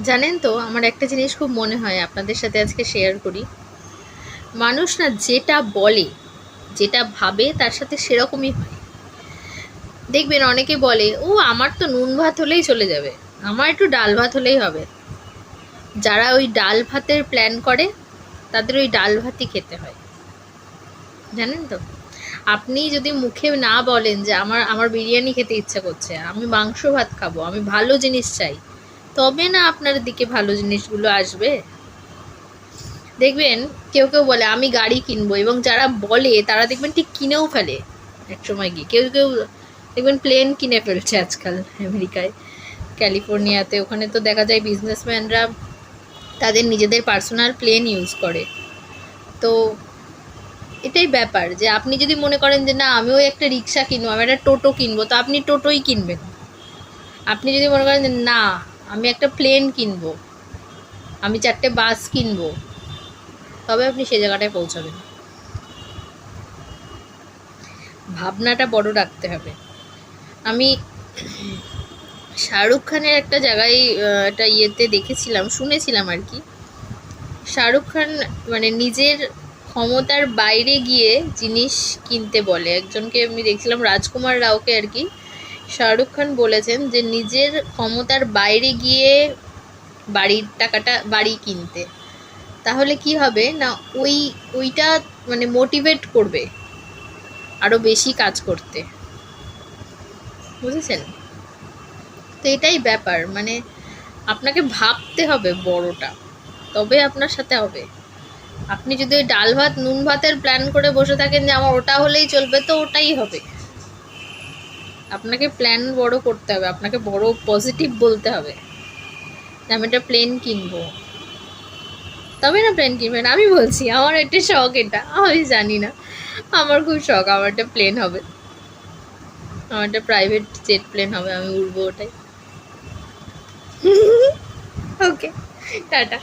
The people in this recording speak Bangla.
জানেন তো, আমার একটা জিনিস খুব মনে হয় আপনাদের সাথে আজকে শেয়ার করি। মানুষ না যেটা বলে, যেটা ভাবে, তার সাথে সেরকমই হয়। দেখবেন অনেকে বলে, ও, আমার তো নুন ভাত হলেই চলে যাবে, আমার একটু ডাল ভাত হলেই হবে। যারা ওই ডাল ভাতের প্ল্যান করে, তাদের ওই ডাল ভাতই খেতে হয়। জানেন তো? আপনি যদি মুখে না বলেন যে, আমার আমার বিরিয়ানি খেতে ইচ্ছা করছে, আমি মাংস ভাত খাব, আমি ভালো জিনিস চাই। তবে না আপনার দিকে ভালো জিনিসগুলো আসবে। দেখবেন, কেউ কেউ বলে, আমি গাড়ি কিনবো। এবং যারা বলে, তারা দেখবেন ঠিক কিনেও ফেলে এক সময় গিয়ে। কেউ কেউ, দেখবেন প্লেন কিনে ফেলছে আজকাল আমেরিকায়। ক্যালিফোর্নিয়াতে। ওখানে তো দেখা যায় বিজনেসম্যানরা তাদের নিজেদের পার্সোনাল প্লেন ইউজ করে। তো এটাই ব্যাপার যে, আপনি যদি মনে করেন যে, না, আমিও একটা রিক্সা কিনবো, আমি একটা টোটো কিনবো, তো আপনি টোটোই কিনবেন। আপনি যদি মনে করেন যে, না আমি একটা প্লেন কিনবো। আমি চারটে বাস কিনবো। তবে আপনি সে জায়গাটায় পৌঁছাবেন। ভাবনাটা বড় রাখতে হবে। আমি শাহরুখ খানের একটা জায়গায় একটা ইয়েতে দেখেছিলাম, শুনেছিলাম আর কি। শাহরুখ খান মানে নিজের ক্ষমতার বাইরে গিয়ে জিনিস কিনতে বলে। একজনকে আমি দেখছিলাম, রাজকুমার রাওকে আর কি। শাহরুখ খান বলেছেন যে নিজের ক্ষমতার বাইরে গিয়ে বাড়ির টাকাটা, বাড়ি কিনতে। তাহলে কি হবে? না, ওই, ওইটা মানে মোটিভেট করবে আরও বেশি কাজ করতে। বুঝেছেন? তো এটাই ব্যাপার। মানে আপনাকে ভাবতে হবে বড়টা। তবে আপনার সাথে হবে। আপনি যদি ডাল ভাত, নুন ভাতের প্ল্যান করে বসে থাকেন যে আমার ওটা হলেই চলবে, তো ওটাই হবে। আপনাকে প্ল্যান বড় করতে হবে, আপনাকে বড় পজিটিভ বলতে হবে আমি একটা প্লেন কিনবো। তবে না প্লেন কিনবেন আমি বলছি, আমার একটা শখ এটা, আমি জানি না। আমার খুব শখ, আমার একটা প্লেন হবে। আমার একটা প্রাইভেট জেট প্লেন হবে, আমি উড়বো ওটাই। ওকে টাটা।